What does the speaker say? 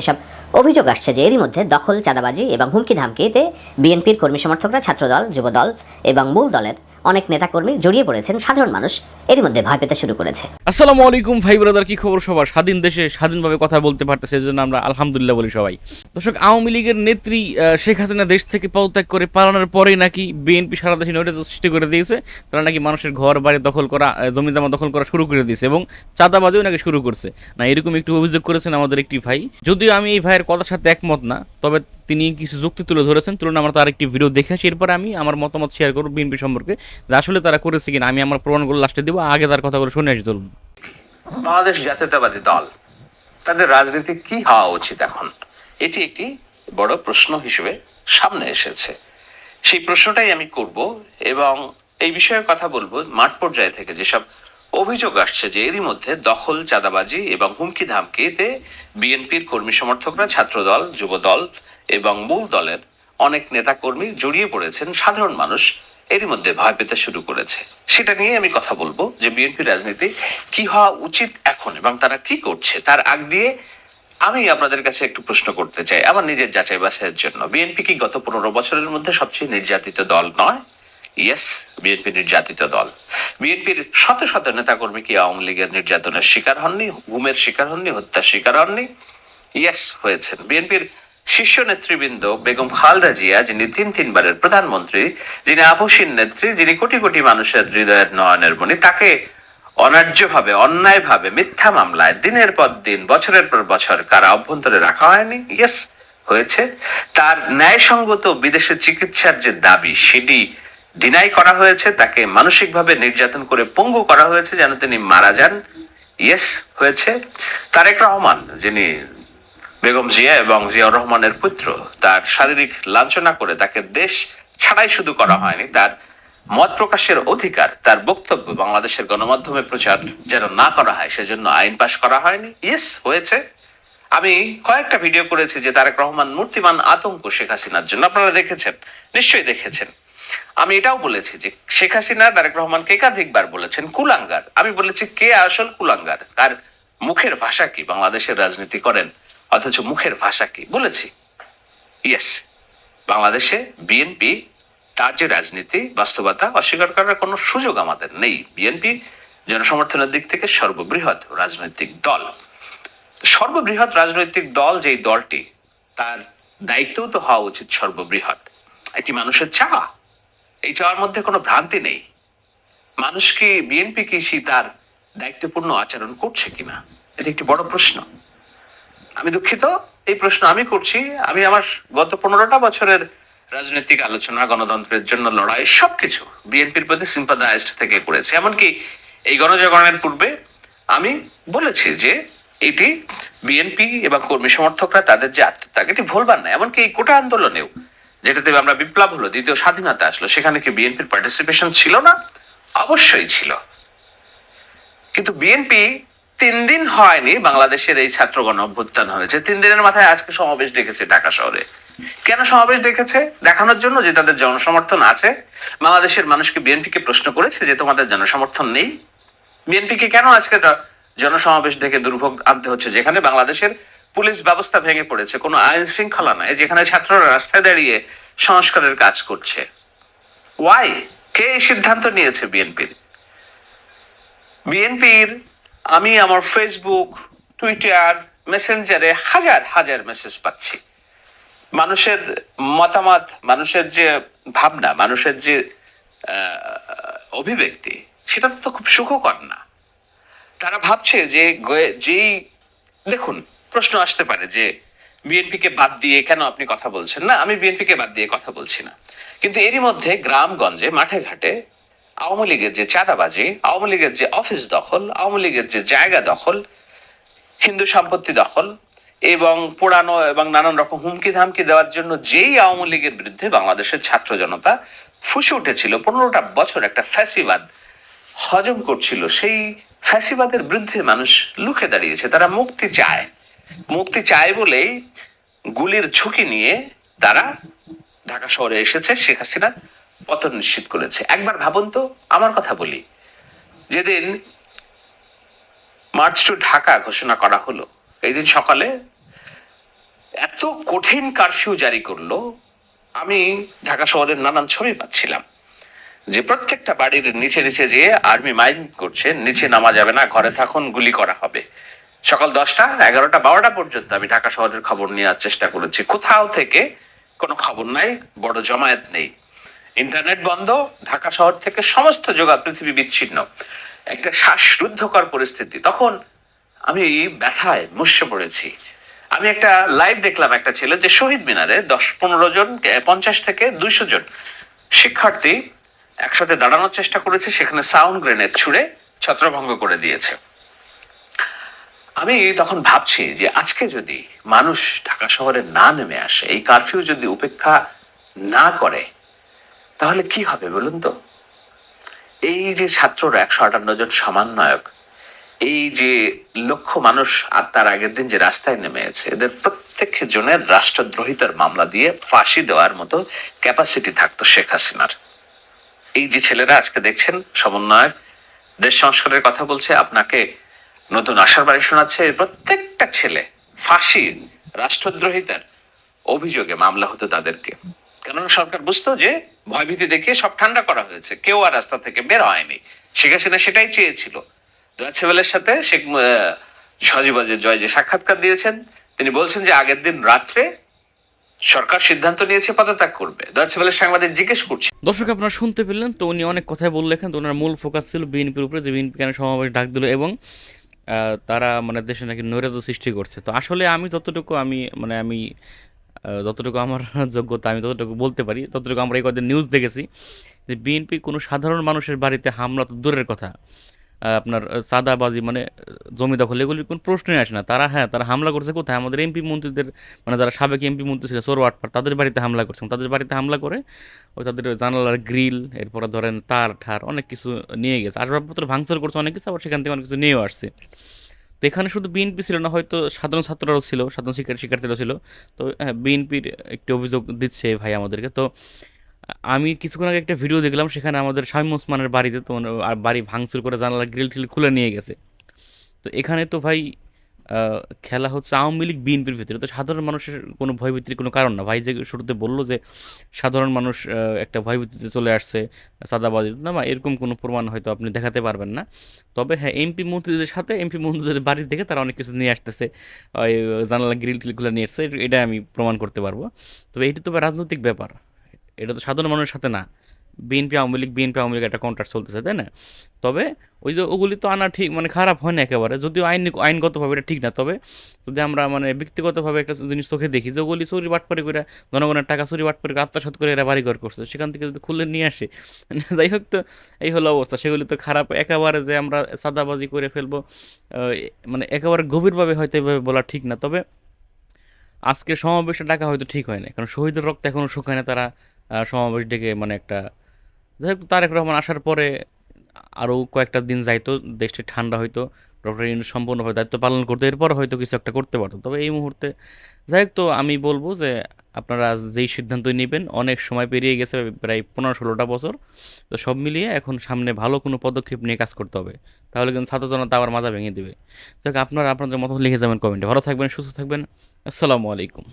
এসব অভিযোগ আসছে যে এরই মধ্যে দখল, চাঁদাবাজি এবং হুমকি ধামকিতে বিএনপির কর্মী সমর্থকরা ছাত্রদল, যুবদল এবং মূল দলের অনেক নেতাকর্মী জড়িয়ে পড়েছেন সাধারণ মানুষ এরই মধ্যে ভয় পেতে শুরু করেছে। আসসালামু আলাইকুম ভাই ব্রাদার কি খবর সবার? স্বাধীন দেশে স্বাধীনভাবে কথা বলতে পারতেছে এজন্য আমরা আলহামদুলিল্লাহ বলি সবাই। দর্শক, আওয়ামী লীগের নেত্রী শেখ হাসিনা দেশ থেকে পদত্যাগ করে পালানোর পরে নাকি বিএনপি সারা দেশে নৈরাজ্য সৃষ্টি করে দিয়েছে। তারা নাকি মানুষের ঘর, বাড়ি দখল করা জমি জমা দখল করা শুরু করে দিয়েছে এবং চাঁদাবাজিও নাকি শুরু করছে। না, এরকম একটু অভিযোগ করেছেন আমাদের একটি ভাই। যদিও আমি এই ভাইয়ের কথার সাথে একমত না, তবে তিনি কিছু যুক্তি তুলে ধরেছেন। তুলনা আমরা তার একটি ভিডিও দেখে আসি। এরপর আমি আমার মতামত শেয়ার করব বিএনপি সম্পর্কে। যে আসলে তারা করেছে কিনা, আমি আমার প্রমাণগুলো লাস্টে দিব। আগে তার কথাগুলো শুনে আসি, চলুন। বাংলাদেশ জাতীয়তাবাদী দল, তাদের রাজনীতি কি হওয়া উচিত এখন? এটি একটি বড় প্রশ্ন হিসেবে সামনে এসেছে। সেই প্রশ্নটাই আমি করব এবং এই বিষয়ে কথা বলব মাঠ পর্যায়ে থেকে যেসব অভিযোগ আসছে যে এরই মধ্যে দখল, চাঁদাবাজি এবং হুমকি ধামকিতে বিএনপির কর্মী সমর্থকরা ছাত্রদল, যুবদল এবং মূল দলের অনেক নেতাকর্মী জড়িয়ে পড়েছেন। সাধারণ মানুষ এরই মধ্যে ভয় পেতে শুরু করেছে। সেটা নিয়ে আমি কথা বলব যে বিএনপি রাজনীতি কি হওয়া উচিত এখন এবং তারা কি করছে তার আগ দিয়ে আমি আপনাদের কাছে একটু প্রশ্ন করতে চাই। আমার নিজের যাচাই বাছাইয়ের জন্য। বিএনপি কি গত পনেরো বছরের মধ্যে সবচেয়ে নির্যাতিত দল নয়? ইয়েস বিএনপি নির্যাতিত দল। বিএনপির শত শত নেতাকর্মী কি আওয়ামী লীগের নির্যাতনের শিকার হননি? গুমের শিকার হননি? হত্যার শিকার হননি? ইয়েস হয়েছেন। বিএনপির শীর্ষ নেতৃবৃন্দ বেগম খালদা জিয়া, যিনি তিন তিনবারের প্রধানমন্ত্রী, যিনি আপসীন নেত্রী, যিনি কোটি কোটি মানুষের হৃদয়ের নয়নের মণি, তাকে অন্যায্যভাবে, অন্যায়ভাবে মিথ্যা মামলায় দিনের পর দিন, বছরের পর বছর কারা অভ্যন্তরে রাখা হয়নি? ইয়েস হয়েছে। তার ন্যায়সঙ্গত বিদেশে চিকিৎসার যে দাবি, সেটি ডিনাই করা হয়েছে, তাকে মানসিকভাবে নির্যাতন করে পঙ্গু করা হয়েছে যেন তিনি মারা যান। ইয়েস হয়েছে। তারেক রহমান, যিনি বেগম জিয়া এবং জিয়াউর রহমানের পুত্র, তার শারীরিক লাঞ্ছনা করে তাকে দেশ ছাড়াই শুধু করা হয়নি, তার মত প্রকাশের অধিকার, তার বক্তব্য বাংলাদেশের গণমাধ্যমে প্রচার যেন না করা হয়, সেজন্য আইন পাশ করা হয়নি। ইয়েস হয়েছে। আমি কয়েকটা ভিডিও করেছি যে তারেক রহমান মূর্তিমান আতঙ্ক শেখ হাসিনার জন্য। আপনারা দেখেছেন, নিশ্চয়ই দেখেছেন। আমি এটাও বলেছি যে শেখ হাসিনা, তারেক রহমানকে একাধিকবার বলেছেন কুলাঙ্গার। আমি বলেছি কে আসল কুলাঙ্গার? তার মুখের ভাষা কি? বাংলাদেশের রাজনীতি করেন, অথচ মুখের ভাষা কি? বলেছি। ইয়েস বাংলাদেশে বিএনপি, তার যে রাজনীতি, বাস্তবতা অস্বীকার করার কোনো সুযোগ আমাদের নেই। বিএনপি জনসমর্থনের দিক থেকে সর্ববৃহৎ রাজনৈতিক দল। সর্ববৃহৎ রাজনৈতিক দল যেই দলটি, তার দায়িত্বও তো হওয়া উচিত সর্ববৃহৎ। এটি মানুষের চাওয়া। এই চাওয়ার মধ্যে কোনো ভ্রান্তি নেই। মানুষ কি বিএনপি কি সে তার দায়িত্বপূর্ণ আচরণ করছে কিনা? এটা একটি বড় প্রশ্ন। আমি দুঃখিত, এই প্রশ্ন আমি করছি। আমি আমার গত পনেরোটা বছরের রাজনৈতিক আলোচনা, গণতন্ত্রের জন্য লড়াই, সবকিছু বিএনপির প্রতি সিম্পাদাইজড থেকে করেছি। এমনকি এই গণজাগরণের পূর্বে আমি বলেছি যে এটি বিএনপি এবং কর্মী সমর্থকরা তাদের যে আত্মত্যাগ, এটি ভুলবার না এমনকি এই কোটা আন্দোলনেও যেটাতে আমরা বিপ্লব হলো, দ্বিতীয় স্বাধীনতা আসলো, সেখানে কি বিএনপির পার্টিসিপেশন ছিল না? অবশ্যই ছিল। কিন্তু বিএনপি তিন দিন হয়নি বাংলাদেশের এই ছাত্র গণ অভ্যুত্থান হয়েছে। তিন দিনের মাথায় আজকে সমাবেশ ডেকেছে ঢাকা শহরে। কেন সমাবেশ ডেকেছে? দেখানোর জন্য যে তাদের জনসমর্থন আছে। বাংলাদেশের মানুষকে বিএনপিকে প্রশ্ন করেছে যে তোমাদের জনসমর্থন নেই? বিএনপিকে কেন আজকে জনসমাবেশ ডেকে দুর্ভোগ আনতে হচ্ছে, যেখানে বাংলাদেশের পুলিশ ব্যবস্থা ভেঙে পড়েছে। কোনো আইন শৃঙ্খলা নাই, যেখানে ছাত্ররা রাস্তায় দাঁড়িয়ে সংস্কারের কাজ করছে। ওয়াই কে এই সিদ্ধান্ত নিয়েছে বিএনপির? বিএনপির, আমি আমার ফেসবুক টুইটার মেসেঞ্জারে হাজার হাজার মেসেজ পাচ্ছি। মানুষের মতামত, মানুষের যে ভাবনা, মানুষের যে অভিব্যক্তি সেটা তো খুব সুখকর না। তারা ভাবছে যে, যেই, দেখুন প্রশ্ন আসতে পারে যে বিএনপিকে বাদ দিয়ে কেন আপনি কথা বলছেন? না, আমি বিএনপিকে বাদ দিয়ে কথা বলছি না। কিন্তু এরই মধ্যে গ্রামগঞ্জে, মাঠে ঘাটে আওয়ামী লীগের যে চাঁদাবাজি, আওয়ামী লীগের যে অফিস দখল, আওয়ামী লীগের যে জায়গা দখল, হিন্দু সম্পত্তি দখল এবং পোড়ানো এবং নানান রকম হুমকি ধামকি দেওয়ার জন্য যেই আওয়ামী লীগের বিরুদ্ধে বাংলাদেশের ছাত্র জনতা ফুসে উঠেছিল, পনেরোটা বছর একটা ফ্যাসিবাদ হজম করছিল, সেই ফ্যাসিবাদের বিরুদ্ধে মানুষ লুকে দাঁড়িয়েছে, তারা মুক্তি চায়। মুক্তি চায় বলেই গুলির ঝুঁকি নিয়ে তারা ঢাকা শহরে এসেছে। শেখ হাসিনার পতন নিশ্চিত করেছে। একবার ভাবুন তো, আমার কথা বলি। যেদিন মার্চ টু ঢাকা ঘোষণা করা হলো এই দিন সকালে এত কঠিন কারফিউ জারি করল, আমি ঢাকা শহরের নানান ছবি পাচ্ছিলাম। যে প্রত্যেকটা বাড়ির নিচে নিচে যেয়ে আর্মি মাইন করছে, নিচে নামা যাবে না, ঘরে থাকুন, গুলি করা হবে। সকাল দশটা, এগারোটা, বারোটা পর্যন্ত আমি ঢাকা শহরের খবর নেওয়ার চেষ্টা করেছি। কোথাও থেকে কোনো খবর নাই, বড় জমায়েত নেই। ইন্টারনেট বন্ধ, ঢাকা শহর থেকে সমস্ত যোগা পৃথিবী বিচ্ছিন্ন। একটা শ্বাসরুদ্ধকর পরিস্থিতি। তখন আমি ব্যথায় মুষে পড়েছি। আমি একটা লাইভ দেখলাম একটা ছেলে যে শহীদ মিনারে দশ, পনেরো জন পঞ্চাশ থেকে দুইশো জন শিক্ষার্থী একসাথে দাঁড়ানোর চেষ্টা করেছে, সেখানে সাউন্ড গ্রেনেড ছুড়ে ছত্রভঙ্গ করে দিয়েছে। আমি তখন ভাবছি যে আজকে যদি মানুষ ঢাকা শহরে না নেমে আসে, এই কারফিউ যদি উপেক্ষা না করে, তাহলে কি হবে বলুন তো? এই যে ছাত্ররা একশো আটান্ন জন সমন্বয়ক, এই যে লক্ষ মানুষ আর তার আগের দিন যে রাস্তায় নেমেছে এদের প্রত্যেক জনের রাষ্ট্রদ্রোহিতার মামলা দিয়ে ফাঁসি দেওয়ার মতো ক্যাপাসিটি থাকতো শেখ হাসিনার। এই যে ছেলেরা আজকে দেখছেন, সমন্বয়ক, দেশ সংস্কারের কথা বলছে, আপনাকে নতুন আশার বাড়ি শোনাচ্ছে প্রত্যেকটা ছেলে। ফাঁসি, রাষ্ট্রদ্রোহিতার অভিযোগে মামলা হতো তাদেরকে। কেননা সরকার বুঝতো যে, ভয়ভীতি দেখিয়ে সব ঠান্ডা করা হয়েছে। কেউ আর রাস্তা থেকে বের হয়নি। শেখ হাসিনা সেটাই চেয়েছিল। দোয়াছেবেলের সাথে শেখ সজীবাজের জয় যে সাক্ষাৎকার দিয়েছেন, তিনি বলছেন যে আগের দিন রাত্রে সরকার সিদ্ধান্ত নিয়েছে, পদত্যাগ করবে। দোয়াছেবেলের সাংবাদিক জিজ্ঞেস করছে। দর্শক, আপনারা শুনতে পেলেন, তো উনি অনেক কথাই বললেন। তো ওনার মূল ফোকাস ছিল বিএনপির উপরে, যে বিএনপি কেন সমাবেশ ডাক দিল এবং তারা মানে দেশে নাকি নৈরাজ্য সৃষ্টি করছে। তো আসলে আমি যতটুকু আমি মানে আমি যতটুকু আমার যোগ্যতা, আমি ততটুকু বলতে পারি, ততটুকু আমরা এই কদিন নিউজ দেখেছি যে, বিএনপি কোনো সাধারণ মানুষের বাড়িতে হামলা তো দূরের কথা। আপনার চাঁদাবাজি মানে জমি দখল, এগুলির কোনো প্রশ্নই আসে না। তারা হ্যাঁ তারা হামলা করছে কোথায়? আমাদের এমপি মন্ত্রীদের মানে যারা সাবেক এমপি মন্ত্রী ছিল সোর আটপার, তাদের বাড়িতে হামলা করছে। তাদের বাড়িতে হামলা করে ওই তাদের জানালার গ্রিল, এরপরে ধরেন তার ঠার, অনেক কিছু নিয়ে গেছে। আসবাবপত্র ভাঙচুর করছে অনেক কিছু, আবার সেখান থেকে অনেক কিছু নিয়েও আসছে। তো এখানে শুধু বিএনপি ছিল না, হয়তো সাধারণ ছাত্ররাও ছিল, সাধারণ শিক্ষার্থী শিক্ষার্থীরাও ছিল। তো হ্যাঁ বিএনপির একটি অভিযোগ দিচ্ছে ভাই আমাদেরকে। তো আমি কিছুক্ষণ আগে একটা ভিডিও দেখলাম, সেখানে আমাদের শামীম ওসমানের বাড়িতে তো আর বাড়ি ভাঙচুর করে জানালা গ্রিল টিল খুলে নিয়ে গেছে। তো এখানে তো ভাই খেলা হচ্ছে আওয়ামী লীগ, বিএনপির ভিতরে। তো সাধারণ মানুষের কোনো ভয়ভীতির কোনো কারণ না। ভাই যে শুরুতে বলল যে, সাধারণ মানুষ একটা ভয়ভীতিতে চলে আসছে সাদাবাজি না বা এরকম কোনো প্রমাণ হয়তো আপনি দেখাতে পারবেন না। তবে হ্যাঁ এমপি মন্ত্রীদের সাথে, এমপি মন্ত্রীদের বাড়ি থেকে তারা অনেক কিছু নিয়ে আসতেছে। জানালা গ্রিল টিলগুলো নিয়ে আসছে এটা আমি প্রমাণ করতে পারব। তবে এটি তো রাজনৈতিক ব্যাপার। এটা তো সাধারণ মানুষের সাথে না। বিএনপি, আওয়ামী লীগ, বিএনপি, আওয়ামী লীগ একটা কন্ট্রাক্ট চলতেছে, তাই না? তবে ওই যে ওগুলি তো আনা ঠিক মানে খারাপ হয় না একেবারে। যদিও আইন, আইনগতভাবে এটা ঠিক না, তবে যদি আমরা মানে ব্যক্তিগতভাবে একটা জিনিস চোখে দেখি যে ওগুলি চুরি বাটপারি করে, জনগণের টাকা চুরি বাটপারি করে, আত্মসাৎ করে এরা বাড়িঘর করছে, সেখান থেকে যদি খুলে নিয়ে আসে, যাই হোক তো, এই হলো অবস্থা। সেগুলি তো খারাপ একেবারে যে আমরা সাদাবাজি করে ফেলব মানে একেবারে গভীরভাবে হয়তো এভাবে বলা ঠিক না। তবে আজকে সমাবেশে ডাকা হয়তো ঠিক হয় না কারণ শহীদের রক্ত এখনও শুকায় না, তারা সমাবেশ ডেকে মানে একটা, যাই হোক, তারেক রহমান আসার পরে আরও কয়েকটা দিন যাইতো, দেশটি ঠান্ডা হয়তো ডক্টর ইউনুস সম্পূর্ণভাবে দায়িত্ব পালন করতো এরপর হয়তো কিছু একটা করতে পারতো। তবে এই মুহূর্তে, যাই হোক তো, আমি বলব যে আপনারা যেই সিদ্ধান্ত নেবেন, অনেক সময় পেরিয়ে গেছে, প্রায় পনেরো ষোলোটা বছর, তো সব মিলিয়ে এখন সামনে ভালো কোনো পদক্ষেপ নিয়ে কাজ করতে হবে। তাহলে কিন্তু ছাত্র জনতা আবার মাজা ভেঙে দেবে। যাক আপনারা আপনাদের মতো লিখে যাবেন কমেন্টে। ভালো থাকবেন, সুস্থ থাকবেন। আসসালামু আলাইকুম।